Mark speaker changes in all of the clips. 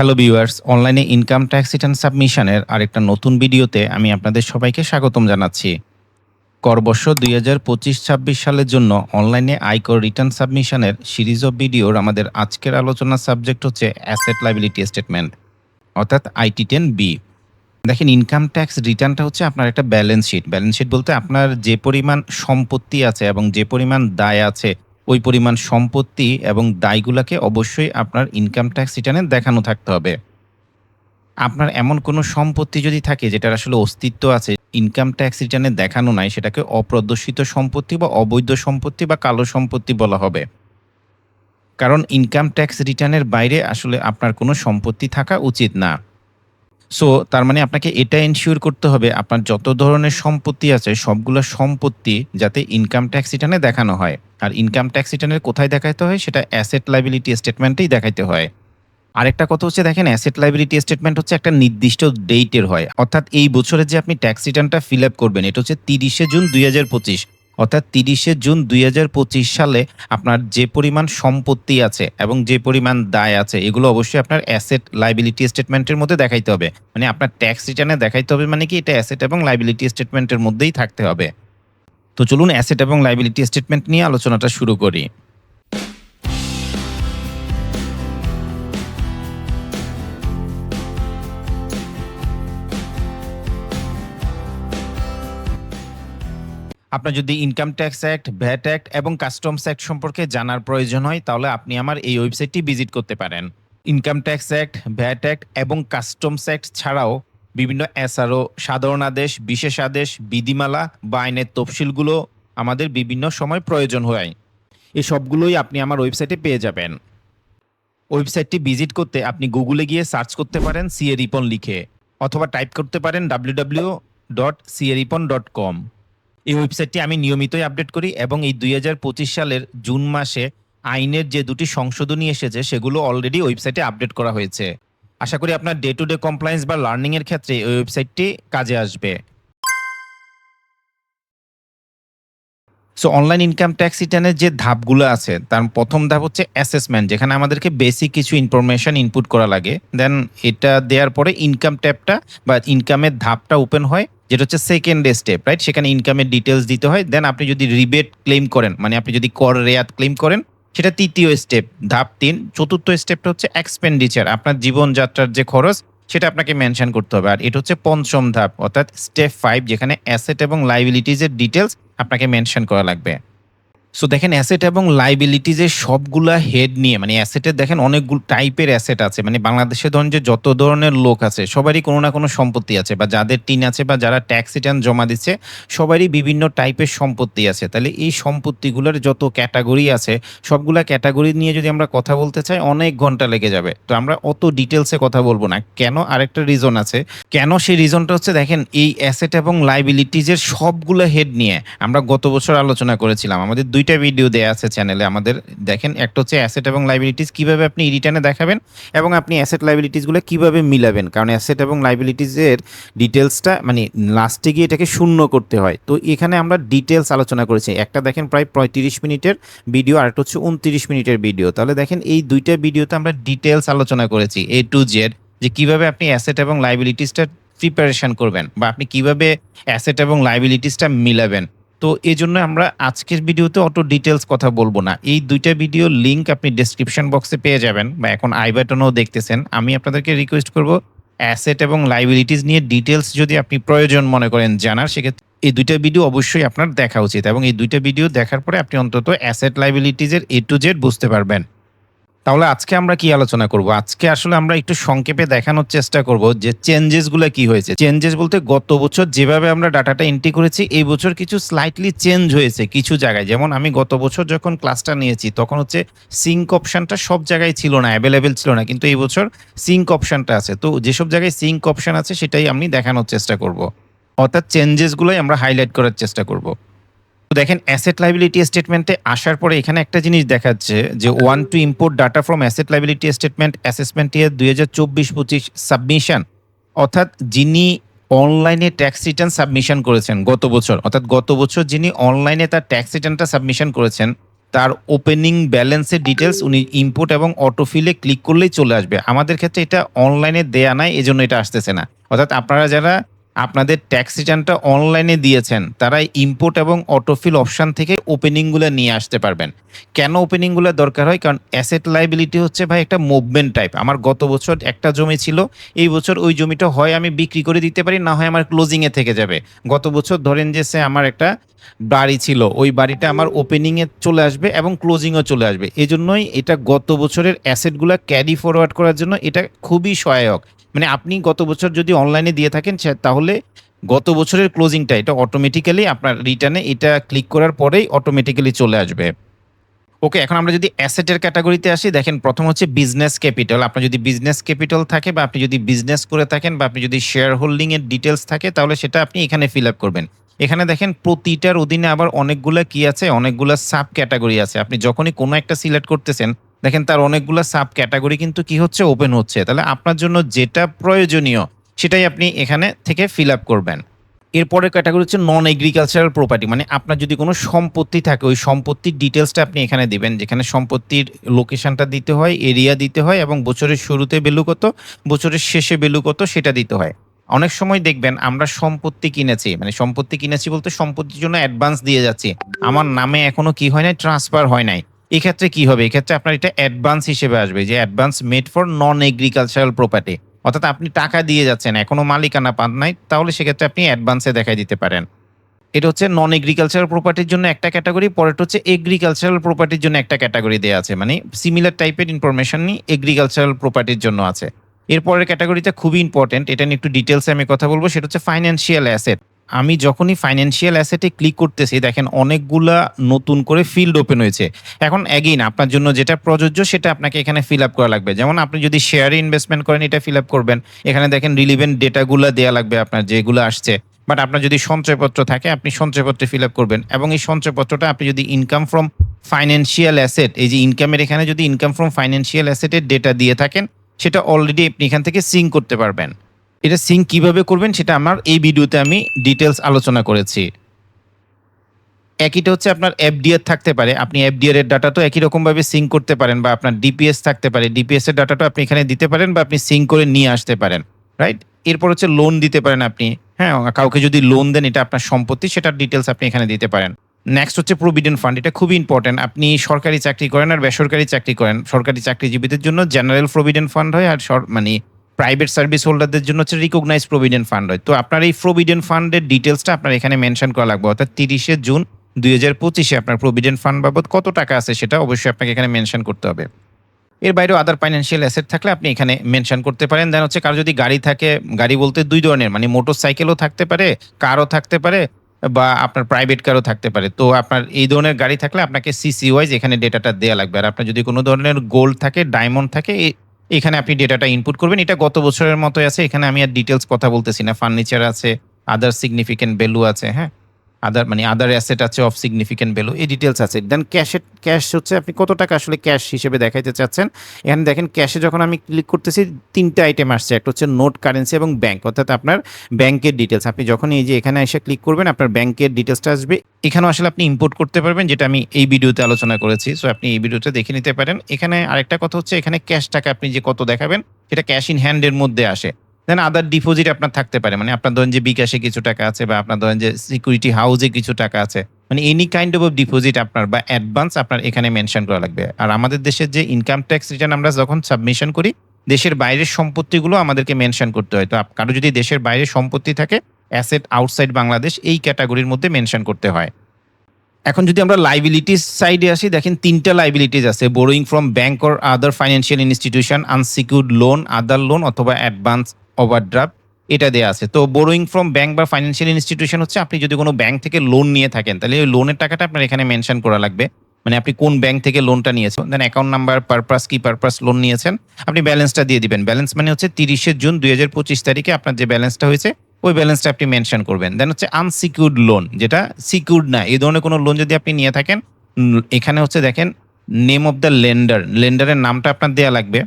Speaker 1: Hello viewers অনলাইনে income tax return সাবমিশনের আরেকটা নতুন ভিডিওতে আমি আপনাদের সবাইকে স্বাগতম জানাচ্ছি। করবর্ষ দুই হাজার পঁচিশ ছাব্বিশ সালের জন্য অনলাইনে আয়কর রিটার্ন সাবমিশনের সিরিজ অফ ভিডিওর আমাদের আজকের আলোচনার সাবজেক্ট হচ্ছে অ্যাসেট লাইবিলিটি স্টেটমেন্ট অর্থাৎ আইটি টেন বি দেখেন ইনকাম ট্যাক্স রিটার্নটা হচ্ছে আপনার একটা ব্যালেন্স শিট ব্যালেন্স শিট বলতে আপনার যে পরিমাণ সম্পত্তি আছে এবং যে পরিমাণ দায় আছে ওই পরিমাণ সম্পত্তি এবং দায়গুলোকে অবশ্যই আপনার ইনকাম ট্যাক্স রিটার্নে দেখানো থাকতে হবে। আপনার এমন কোনো সম্পত্তি যদি থাকে যেটার আসলে অস্তিত্ব আছে ইনকাম ট্যাক্স রিটার্নে দেখানো নাই, সেটাকে অপ্রদর্শিত সম্পত্তি বা অবৈধ সম্পত্তি বা কালো সম্পত্তি বলা হবে। কারণ ইনকাম ট্যাক্স রিটার্নের বাইরে আসলে আপনার কোনো সম্পত্তি থাকা উচিত না। সো তার মানে আপনাকে এটা এনশিওর করতে হবে, আপনার যত ধরনের সম্পত্তি আছে, সবগুলো সম্পত্তি যাতে ইনকাম ট্যাক্স রিটার্নে দেখানো হয়। আর ইনকাম ট্যাক্স রিটার্নের কোথায় দেখাইতে হয়? সেটা অ্যাসেট লাইবিলিটি স্টেটমেন্টেই দেখাইতে হয়। আরেকটা কথা হচ্ছে, দেখেন অ্যাসেট লাইবিলিটি স্টেটমেন্ট হচ্ছে একটা নির্দিষ্ট ডেটের হয়। অর্থাৎ এই বছরে যে আপনি ট্যাক্স রিটার্নটা ফিল আপ করবেন, এটা হচ্ছে তিরিশে জুন দুই হাজার পঁচিশ। অর্থাৎ তিরিশে জুন দুই হাজার পঁচিশ সালে আপনার যে পরিমাণ সম্পত্তি আছে এবং যে পরিমাণ দায় আছে, এগুলো অবশ্যই আপনার অ্যাসেট লাইবিলিটি স্টেটমেন্টের মধ্যে দেখাইতে হবে। মানে আপনার ট্যাক্স রিটার্নে দেখাইতে হবে মানে কি, এটা অ্যাসেট এবং লাইবিলিটি স্টেটমেন্টের মধ্যেই থাকতে হবে। তো চলুন অ্যাসেট এবং লাইবিলিটি স্টেটমেন্ট নিয়ে আলোচনাটা শুরু করি। আপনার যদি income tax act VAT act এবং কাস্টমস অ্যাক্ট সম্পর্কে জানার প্রয়োজন হয়, তাহলে আপনি আমার এই ওয়েবসাইটটি ভিজিট করতে পারেন। Income tax act VAT act এবং কাস্টমস অ্যাক্ট ছাড়াও বিভিন্ন এসআরও সাধারণ আদেশ, বিশেষ আদেশ, বিধিমালা বা আইনের তফসিলগুলো আমাদের বিভিন্ন সময় প্রয়োজন হয়। এই সবগুলোই আপনি আমার ওয়েবসাইটে পেয়ে যাবেন। ওয়েবসাইটটি ভিজিট করতে আপনি গুগলে গিয়ে সার্চ করতে পারেন সিএ রিপন লিখে, অথবা টাইপ করতে পারেন ডাব্লিউ ডাব্লিউ ডট সিএরিপন ডট কম এই ওয়েবসাইটটি আমি নিয়মিতই আপডেট করি এবং এই দুই হাজার পঁচিশ সালের জুন মাসে আইনের যে দুটি সংশোধনী এসেছে, সেগুলো অলরেডি ওয়েবসাইটে আপডেট করা হয়েছে। আশা করি আপনার ডে টু ডে কমপ্লায়েন্স বা লার্নিং এর ক্ষেত্রে এই ওয়েবসাইটটি কাজে আসবে। সো অনলাইন ইনকাম ট্যাক্স রিটার্নের যে ধাপগুলো আছে, তার প্রথম ধাপ হচ্ছে অ্যাসেসমেন্ট যেখানে আমাদেরকে বেসিক কিছু ইনফরমেশন ইনপুট করা লাগে। দেন এটা দেওয়ার পরে ইনকাম ট্যাবটা বা ইনকামের ধাপটা ওপেন হয়। যেটা হচ্ছে সেকেন্ড স্টেপ রাইট সেখানে ইনকামের ডিটেলস দিতে হয়। দেন আপনি যদি রিবেট ক্লেম করেন মানে আপনি যদি কর রেয়াত ক্লেম করেন, সেটা তৃতীয় স্টেপ ধাপ তিন। চতুর্থ স্টেপটা হচ্ছে এক্সপেন্ডিচার আপনার জীবনযাত্রার যে খরচ, সেটা আপনাকে মেনশন করতে হবে। আর এটা হচ্ছে পঞ্চম ধাপ, অর্থাৎ স্টেপ ফাইভ যেখানে অ্যাসেট এবং লাইবিলিটিজের ডিটেলস আপনাকে মেনশন করা লাগবে। সো দেখেন অ্যাসেট এবং লাইবিলিটিজের সবগুলা হেড নিয়ে মানে অ্যাসেটের দেখেন অনেকগুলো টাইপের অ্যাসেট আছে। মানে বাংলাদেশে ধরুন যে যত ধরনের লোক আছে, সবারই কোনো না কোনো সম্পত্তি আছে বা যাদের টিন আছে বা যারা ট্যাক্স রিটার্ন জমা দিচ্ছে, সবারই বিভিন্ন টাইপের সম্পত্তি আছে। তাহলে এই সম্পত্তিগুলোর যত ক্যাটাগরি আছে, সবগুলা ক্যাটাগরি নিয়ে যদি আমরা কথা বলতে চাই, অনেক ঘণ্টা লেগে যাবে। তো আমরা অত ডিটেলসে কথা বলব না। কেন আরেকটা রিজন আছে? কেন সেই রিজনটা হচ্ছে, দেখেন এই অ্যাসেট এবং লাইবিলিটিজের সবগুলো হেড নিয়ে, আমরা গত বছর আলোচনা করেছিলাম। আমাদের দুইটা ভিডিও দেওয়া আছে চ্যানেলে আমাদের। দেখেন, একটা হচ্ছে অ্যাসেট এবং লাইবিলিটিস কীভাবে আপনি রিটার্নে দেখাবেন এবং আপনি অ্যাসেট লাইবিলিটিসগুলো কীভাবে মিলাবেন? কারণ অ্যাসেট এবং লাইবিলিটিসের ডিটেলসটা মানে লাস্টে গিয়ে এটাকে শূন্য করতে হয়। তো এখানে আমরা ডিটেলস আলোচনা করেছি। একটা দেখেন প্রায় পঁয়ত্রিশ মিনিটের ভিডিও আর একটা হচ্ছে উনত্রিশ মিনিটের ভিডিও তাহলে দেখেন, এই দুইটা ভিডিওতে আমরা ডিটেলস আলোচনা করেছি এ টু জেড যে কীভাবে আপনি অ্যাসেট এবং লাইবিলিটিসটা প্রিপারেশন করবেন বা আপনি কীভাবে অ্যাসেট এবং লাইবিলিটিসটা মিলাবেন। তো এই জন্য আমরা আজকের ভিডিওতে অত ডিটেলস কথা বলব না। এই দুইটা ভিডিও লিঙ্ক আপনি ডিসক্রিপশন বক্সে পেয়ে যাবেন বা এখন আই বাটনও দেখতেছেন। আমি আপনাদেরকে রিকোয়েস্ট করব অ্যাসেট এবং লাইবিলিটিস নিয়ে ডিটেলস যদি আপনি প্রয়োজন মনে করেন জানার, সেক্ষেত্রে এই দুইটা ভিডিও অবশ্যই আপনার দেখা উচিত এবং এই দুইটা ভিডিও দেখার পরে আপনি অন্তত অ্যাসেট লাইবিলিটিজের এ টু জেড বুঝতে পারবেন। তাহলে আজকে আমরা কি আলোচনা করব? আজকে আসলে আমরা একটু সংক্ষেপে দেখানোর চেষ্টা করব যে চেঞ্জেসগুলো কি হয়েছে। চেঞ্জেস বলতে গত বছর যেভাবে আমরা ডাটাটা এন্ট্রি করেছি, এই বছর কিছু স্লাইটলি চেঞ্জ হয়েছে কিছু জায়গায়। যেমন আমি গত বছর যখন ক্লাসটা নিয়েছি, তখন হচ্ছে সিঙ্ক অপশনটা সব জায়গায় ছিল না অ্যাভেলেবেল ছিল না। কিন্তু এই বছর সিঙ্ক অপশনটা আছে। তো যেসব জায়গায় সিঙ্ক অপশন আছে, সেটাই আমি দেখানোর চেষ্টা করব। অর্থাৎ চেঞ্জেসগুলোই আমরা হাইলাইট করার চেষ্টা করব। দেখেন অ্যাসেট লাইবিলিটি স্টেটমেন্টে আসার পরে এখানে একটা জিনিস দেখাচ্ছে যে one two import data from asset liability statement assessment year দুই হাজার চব্বিশ পঁচিশ সাবমিশন অর্থাৎ যিনি অনলাইনে ট্যাক্স রিটার্ন সাবমিশন করেছেন গত বছর, অর্থাৎ গত বছর যিনি অনলাইনে তার ট্যাক্স রিটার্নটা সাবমিশন করেছেন, তার ওপেনিং ব্যালেন্সের ডিটেলস উনি ইম্পোর্ট এবং অটোফিলে ক্লিক করলেই চলে আসবে। আমাদের ক্ষেত্রে এটা অনলাইনে দেয়া নাই, এজন্য এটা আসতেছে না। অর্থাৎ আপনারা যারা আপনাদের ট্যাক্স রিটার্নটা অনলাইনে দিয়েছেন, তারা ইম্পোর্ট এবং অটোফিল অপশান থেকে ওপেনিংগুলো নিয়ে আসতে পারবেন। কেন ওপেনিংগুলো দরকার হয়? কারণ অ্যাসেট লাইবিলিটি হচ্ছে ভাই একটা মুভমেন্ট টাইপ আমার গত বছর একটা জমি ছিল, এই বছর ওই জমিটা হয় আমি বিক্রি করে দিতে পারি, না হয় আমার ক্লোজিংয়ে থেকে যাবে। গত বছর ধরেন যে সে আমার একটা বাড়ি ছিল, ওই বাড়িটা আমার ওপেনিংয়ে চলে আসবে এবং ক্লোজিংও চলে আসবে। এই জন্যই এটা গত বছরের অ্যাসেটগুলো ক্যারি ফরওয়ার্ড করার জন্য এটা খুবই সহায়ক। মানে আপনি গত বছর যদি অনলাইনে দিয়ে থাকেন তাহলে গত বছরের ক্লোজিংটা এটা অটোমেটিক্যালি আপনার রিটার্নে এটা ক্লিক করার পরেই অটোমেটিক্যালি চলে আসবে। ওকে এখন আমরা যদি অ্যাসেটের ক্যাটাগরিতে আসি, দেখেন প্রথম হচ্ছে বিজনেস ক্যাপিটাল আপনার যদি বিজনেস ক্যাপিটাল থাকে বা আপনি যদি বিজনেস করে থাকেন বা আপনি যদি শেয়ার হোল্ডিং এর ডিটেলস থাকে, তাহলে সেটা আপনি এখানে ফিল আপ করবেন। এখানে দেখেন প্রতিটার অধীনে আবার অনেকগুলো কি আছে? অনেকগুলা সাব ক্যাটাগরি আছে। আপনি যখনই কোনো একটা সিলেক্ট করতেছেন দেখেন তার অনেকগুলা সাব ক্যাটাগরি কিন্তু কি হচ্ছে? ওপেন হচ্ছে। তাহলে আপনার জন্য যেটা প্রয়োজনীয়, সেটাই আপনি এখানে থেকে ফিল আপ করবেন। এরপরের ক্যাটাগরি হচ্ছে নন এগ্রিকালচারাল প্রপার্টি মানে আপনার যদি কোনো সম্পত্তি থাকে, ওই সম্পত্তির ডিটেলসটা আপনি এখানে দিবেন, যেখানে সম্পত্তির লোকেশনটা দিতে হয় এরিয়া দিতে হয় এবং বছরের শুরুতে ভ্যালু কত, বছরের শেষে ভ্যালু কত, সেটা দিতে হয়। অনেক সময় দেখবেন আমরা সম্পত্তি কিনেছি মানে সম্পত্তি কিনেছি বলতে সম্পত্তির জন্য অ্যাডভান্স দিয়ে যাচ্ছি। আমার নামে এখনও কি হয় নাই? ট্রান্সফার হয় নাই। এক্ষেত্রে কি হবে? এক্ষেত্রে আপনার এটা অ্যাডভান্স হিসেবে আসবে যে advance made for non agricultural property অর্থাৎ আপনি টাকা দিয়ে যাচ্ছেন, এখনও মালিকানা পান নাই, তাহলে সেক্ষেত্রে আপনি অ্যাডভান্সে দেখাই দিতে পারেন। এটা হচ্ছে নন এগ্রিকালচারাল প্রপার্টির জন্য একটা ক্যাটাগরি পরেরটা হচ্ছে এগ্রিকালচারাল প্রপার্টির জন্য একটা ক্যাটাগরি দেওয়া আছে। মানে সিমিলার টাইপের ইনফরমেশন নিয়ে এগ্রিকালচারাল প্রপার্টির জন্য আছে। এরপরের ক্যাটাগরিটা খুবই ইম্পর্টেন্ট এটা নিয়ে একটু ডিটেলসে আমি কথা বলব, সেটা হচ্ছে ফাইন্যান্সিয়াল অ্যাসেট আমি যখনই ফাইন্যান্সিয়াল অ্যাসেটে ক্লিক করতেছি, দেখেন অনেকগুলা নতুন করে ফিল্ড ওপেন হয়েছে। এখন অ্যাগেইন আপনার জন্য যেটা প্রযোজ্য, সেটা আপনাকে এখানে ফিল আপ করা লাগবে। যেমন আপনি যদি শেয়ারে ইনভেস্টমেন্ট করেন, এটা ফিল আপ করবেন। এখানে দেখেন রিলিভেন্ট ডেটাগুলো দেওয়া লাগবে আপনার, যেগুলো আসছে। বাট আপনার যদি সঞ্চয়পত্র থাকে, আপনি সঞ্চয়পত্রে ফিল আপ করবেন। এবং এই সঞ্চয়পত্রটা আপনি যদি ইনকাম ফ্রম ফাইন্যান্সিয়াল অ্যাসেট এই যে ইনকামের এখানে যদি ইনকাম ফ্রম ফাইন্যান্সিয়াল অ্যাসেটের ডেটা দিয়ে থাকেন, সেটা অলরেডি আপনি এখান থেকে সিং করতে পারবেন। এটা সিং কীভাবে করবেন সেটা আমার এই ভিডিওতে আমি ডিটেলস আলোচনা করেছি। একইটা হচ্ছে আপনার এফডিআর থাকতে পারে, আপনি এফডিআর এর ডাটা তো একই রকম ভাবে সিং করতে পারেন বা আপনার ডিপিএস থাকতে পারে ডিপিএস এর ডাটাটা আপনি এখানে দিতে পারেন বা আপনি সিং করে নিয়ে আসতে পারেন রাইট এরপর হচ্ছে লোন দিতে পারেন আপনি হ্যাঁ কাউকে যদি লোন দেন এটা আপনার সম্পত্তি, সেটার ডিটেলস আপনি এখানে দিতে পারেন। নেক্সট হচ্ছে প্রভিডেন্ট ফান্ড এটা খুবই ইম্পর্টেন্ট আপনি সরকারি চাকরি করেন আর বেসরকারি চাকরি করেন। সরকারি চাকরিজীবীদের জন্য জেনারেল প্রভিডেন্ট ফান্ড হয় আর মানে প্রাইভেট সার্ভিস হোল্ডারদের জন্য হচ্ছে রিকগনাইজ প্রভিডেন্ট ফান্ড হয়। তো আপনার এই প্রভিডেন্ট ফান্ডের ডিটেলসটা আপনার এখানে মেনশন করা লাগবে। অর্থাৎ তিরিশে জুন দুই হাজার পঁচিশে আপনার প্রভিডেন্ট ফান্ড বাবদ কত টাকা আছে সেটা অবশ্যই আপনাকে এখানে মেনশন করতে হবে। এর বাইরেও আদার ফাইন্যান্সিয়াল অ্যাসেট থাকলে আপনি এখানে মেনশন করতে পারেন। দেন হচ্ছে কারও যদি গাড়ি থাকে, গাড়ি বলতে দুই ধরনের মানে মোটর সাইকেলও থাকতে পারে কারও থাকতে পারে, বা আপনার প্রাইভেট কারও থাকতে পারে। তো আপনার এই ধরনের গাড়ি থাকলে আপনাকে সিসি ওয়াইজ এখানে ডেটাটা দেওয়া লাগবে। আর আপনার যদি কোনো ধরনের গোল্ড থাকে ডায়মন্ড থাকে এখানে আপনি ডেটাটা ইনপুট করবেন। এটা গত বছরের মতোই আছে। এখানে আমি আর ডিটেলস কথা বলতেছি না। ফার্নিচার আছে আদার সিগনিফিকেন্ট ভ্যালু আছে হ্যাঁ? আদার মানে আদার অ্যাসেট আছে অফ সিগনিফিকেন্ট ভ্যালু এই ডিটেলস আছে। দেন ক্যাশের ক্যাশ হচ্ছে আপনি কত টাকা আসলে ক্যাশ হিসেবে দেখাইতে চাচ্ছেন? এখানে দেখেন ক্যাশে যখন আমি ক্লিক করতেছি, তিনটা আইটেম আসছে। একটা হচ্ছে নোট কারেন্সি এবং ব্যাংক অর্থাৎ আপনার ব্যাংকের ডিটেলস আপনি যখন এই যে এখানে এসে ক্লিক করবেন, আপনার ব্যাংকের ডিটেলসটা আসবে। এখানেও আসলে আপনি ইম্পোর্ট করতে পারবেন, যেটা আমি এই ভিডিওতে আলোচনা করেছি। সো আপনি এই ভিডিওটা দেখে নিতে পারেন। এখানে আরেকটা কথা হচ্ছে, এখানে ক্যাশ টাকা আপনি যে কত দেখাবেন, সেটা ক্যাশ ইন হ্যান্ডের মধ্যে আসে। দেন আদার ডিপোজিট আপনার থাকতে পারে। মানে আপনার ধরেন যে বিকাশে কিছু টাকা আছে বা আপনার ধরেন যে সিকিউরিটি হাউসে কিছু টাকা আছে মানে এনি কাইন্ড অফ ডিপোজিট আপনার বা অ্যাডভান্স আপনার এখানে মেনশন করা লাগবে। আর আমাদের দেশের যে ইনকাম ট্যাক্স রিটার্ন আমরা যখন সাবমিশন করি, দেশের বাইরের সম্পত্তিগুলো আমাদেরকে মেনশন করতে হয়। তো কারও যদি দেশের বাইরে সম্পত্তি থাকে অ্যাসেট আউটসাইড বাংলাদেশ, এই ক্যাটাগরির মধ্যে মেনশন করতে হয়। এখন যদি আমরা লাইবিলিটিস সাইডে আসি, দেখেন তিনটা লাইবিলিটিস আছে। Borrowing from bank or other financial institution unsecured loan other loan অথবা অ্যাডভান্স ওভারড্রাফট এটা দেওয়া আছে। তো বোরোয়িং ফ্রম ব্যাংক বা ফাইন্যান্সিয়াল ইনস্টিটিউশন হচ্ছে, আপনি যদি কোনো ব্যাংক থেকে লোন নিয়ে থাকেন, তাহলে ওই লোনের টাকাটা আপনার এখানে মেনশন করা লাগবে। মানে আপনি কোন ব্যাংক থেকে লোনটা নিয়েছেন দেন অ্যাকাউন্ট নাম্বার পারপাস কি পারপাস লোন নিয়েছেন, আপনি ব্যালেন্সটা দিয়ে দিবেন। ব্যালেন্স মানে হচ্ছে তিরিশে জুন দুই হাজার পঁচিশ তারিখে আপনার যে ব্যালেন্সটা হয়েছে, ওই ব্যালেন্সটা আপনি মেনশন করবেন। দেন হচ্ছে আনসিকিউর্ড লোন যেটা সিকিউর্ড না, এই ধরনের কোনো লোন যদি আপনি নিয়ে থাকেন এখানে হচ্ছে দেখেন নেম অফ দ্য লেন্ডার লেন্ডারের নামটা আপনার দেওয়া লাগবে।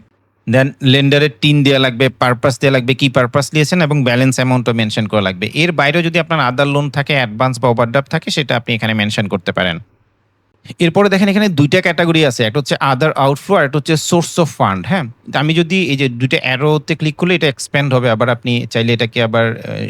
Speaker 1: দেন লেন্ডারের টিন দেওয়া লাগবে পারপাস দেওয়া লাগবে, কি পারপাস দিয়েছেন এবং ব্যালেন্স অ্যামাউন্টও মেনশন করা লাগবে। এর বাইরেও যদি আপনার আদার লোন থাকে অ্যাডভান্স বা ওভারড্রাফ থাকে, সেটা আপনি এখানে মেনশন করতে পারেন। এরপরে দেখেন এখানে দুইটা ক্যাটাগরি আছে, একটা হচ্ছে আদার আউটফ্লো আর একটা হচ্ছে সোর্স অফ ফান্ড হ্যাঁ? আমি যদি এই যে দুইটা অ্যারোতে ক্লিক করলে এটা এক্সপ্যান্ড হবে, আবার আপনি চাইলে এটাকে আবার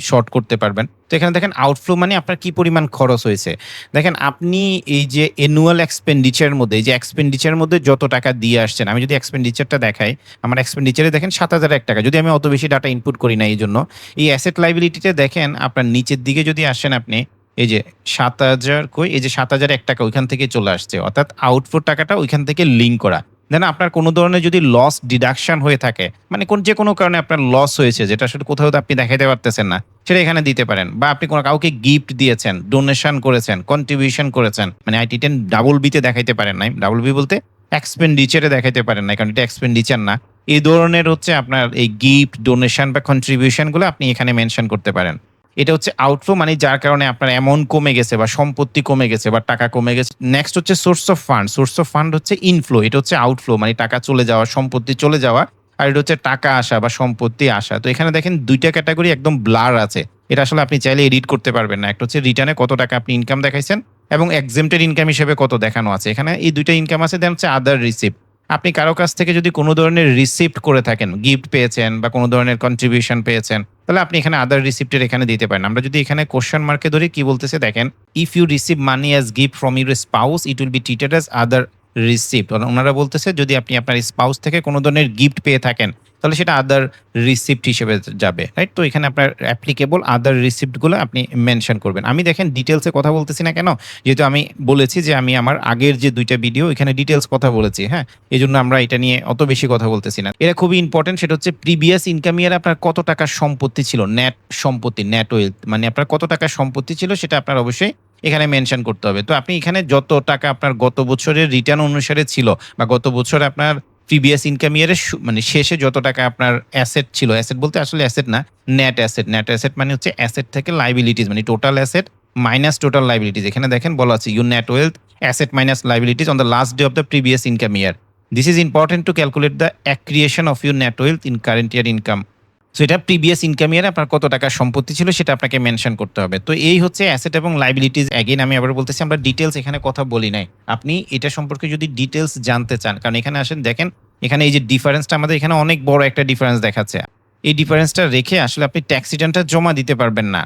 Speaker 1: শর্ট করতে পারবেন। তো এখানে দেখেন আউটফ্লো মানে আপনার কি পরিমাণ খরচ হয়েছে? দেখেন আপনি এই যে অ্যানুয়াল এক্সপেন্ডিচারের মধ্যে, এই যে এক্সপেন্ডিচারের মধ্যে যত টাকা দিয়ে আসছেন, আমি যদি এক্সপেন্ডিচারটা দেখাই, আমার এক্সপেন্ডিচারে দেখেন সাত হাজার এক টাকা, যদি আমি অত বেশি ডাটা ইনপুট করি না এই জন্য, এই অ্যাসেট লাইবিলিটিতে দেখেন আপনার নিচের দিকে যদি আসেন আপনি এই যে সাত হাজার কই? এই যে সাত হাজার এক টাকা ওইখান থেকে চলে আসছে। অর্থাৎ আউটপুট টাকাটা ওইখান থেকে লিঙ্ক করা। দেন আপনার কোনো ধরনের যদি লস ডিডাকশন হয়ে থাকে মানে কোন যে কোনো কারণে আপনার লস হয়েছে, যেটা আসলে কোথাও আপনি দেখাতে পারতেছেন না, সেটা এখানে দিতে পারেন। বা আপনি কোনো কাউকে গিফট দিয়েছেন ডোনেশন করেছেন কন্ট্রিবিউশন করেছেন মানে আইটি টেন ডাবল বিতে দেখাইতে পারেন নাই। ডাবল বি বলতে এক্সপেন্ডিচারে দেখাইতে পারেন না কারণ এটা এক্সপেন্ডিচার না। এই ধরনের হচ্ছে আপনার এই গিফট ডোনেশন বা কন্ট্রিবিউশনগুলো আপনি এখানে মেনশন করতে পারেন। এটা হচ্ছে আউটফ্লো মানে যার কারণে আপনার অ্যামাউন্ট কমে গেছে বা সম্পত্তি কমে গেছে বা টাকা কমে গেছে। নেক্সট হচ্ছে source of fund source of fund হচ্ছে ইনফ্লো এটা হচ্ছে আউটফ্লো মানে টাকা চলে যাওয়া, সম্পত্তি চলে যাওয়া। আর এটা হচ্ছে টাকা আসা বা সম্পত্তি আসা। তো এখানে দেখেন দুইটা ক্যাটাগরি একদম ব্লার আছে। এটা আসলে আপনি চাইলে এডিট করতে পারবেন না। একটা হচ্ছে রিটার্নে কত টাকা আপনি ইনকাম দেখাইছেন এবং এক্সেমটেড ইনকাম হিসেবে কত দেখানো আছে। এখানে এই দুইটা ইনকাম আছে দেন হচ্ছে আদার রিসিপ্ট আপনি কারও কাছ থেকে যদি কোনো ধরনের রিসিপ্ট করে থাকেন গিফট পেয়েছেন বা কোনো ধরনের কন্ট্রিবিউশন পেয়েছেন তাহলে আপনি এখানে আদার রিসিপ্টের এখানে দিতে পারেন। আমরা যদি এখানে কোশ্চেন মার্কে ধরি, কি বলতেছে? দেখেন if you receive money as gift from your spouse it will be treated as other receipt ওনারা বলতেছে, যদি আপনি আপনার স্পাউস থেকে কোনো ধরনের গিফট পেয়ে থাকেন তাহলে সেটা আদার রিসিপ্ট হিসেবে যাবে রাইট তো এখানে আপনার অ্যাপ্লিকেবল আদার রিসিপ্টগুলো আপনি মেনশন করবেন। আমি দেখেন ডিটেলসে কথা বলতেছি না কেন? যেহেতু আমি বলেছি যে আমি আমার আগের যে দুইটা ভিডিও এখানে ডিটেলস কথা বলেছি হ্যাঁ? এই জন্য আমরা এটা নিয়ে অত বেশি কথা বলতেছি না। এটা খুবই ইম্পর্টেন্ট সেটা হচ্ছে প্রিভিয়াস ইনকাম ইয়ারে আপনার কত টাকার সম্পত্তি ছিল? নেট সম্পত্তি নেট ওয়েলথ মানে আপনার কত টাকার সম্পত্তি ছিল সেটা আপনার অবশ্যই এখানে মেনশন করতে হবে। তো আপনি এখানে যত টাকা আপনার গত বছরের রিটার্ন অনুসারে ছিল বা গত বছর আপনার প্রিভিয়াস ইনকাম ইয়ারের মানে শেষে যত টাকা আপনার অ্যাসেট ছিল অ্যাসেট বলতে আসলে অ্যাসেট না নেট অ্যাসেট নেট অ্যাসেট মানে হচ্ছে অ্যাসেট থেকে লাইবিলিটিস মানে total asset minus total liabilities এখানে দেখেন বলা আছে you net wealth asset minus liabilities on the last day of the previous income year this is important to calculate the accretion of your net wealth in current year income so এটা previous income ইয়ারে আপনার কত টাকা সম্পত্তি ছিল সেটা আপনাকে mention করতে হবে। তো এই হচ্ছে অ্যাসেট এবং লাইবিলিটিস অ্যাগেন আমি আবার বলতেছি, আমরা ডিটেলস এখানে কথা বলি নাই। আপনি এটা সম্পর্কে যদি ডিটেলস জানতে চান, কারণ এখানে আসেন, দেখেন, এখানে এই যে ডিফারেন্সটা আমাদের এখানে অনেক বড় একটা ডিফারেন্স দেখাচ্ছে। এই ডিফারেন্সটা রেখে আসলে আপনি ট্যাক্স রিটার্নটা জমা দিতে পারবেন না।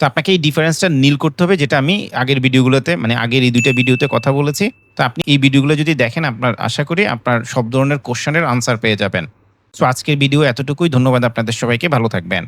Speaker 1: তো আপনাকে এই ডিফারেন্সটা নীল করতে হবে, যেটা আমি আগের ভিডিওগুলোতে মানে আগের এই দুইটা ভিডিওতে কথা বলেছি। তো আপনি এই ভিডিওগুলো যদি দেখেন, আপনার আশা করি আপনার সব ধরনের কোশ্চেনের আনসার পেয়ে যাবেন। সো আজকের ভিডিও এতটুকুই। ধন্যবাদ আপনাদের সবাইকে। ভালো থাকবেন।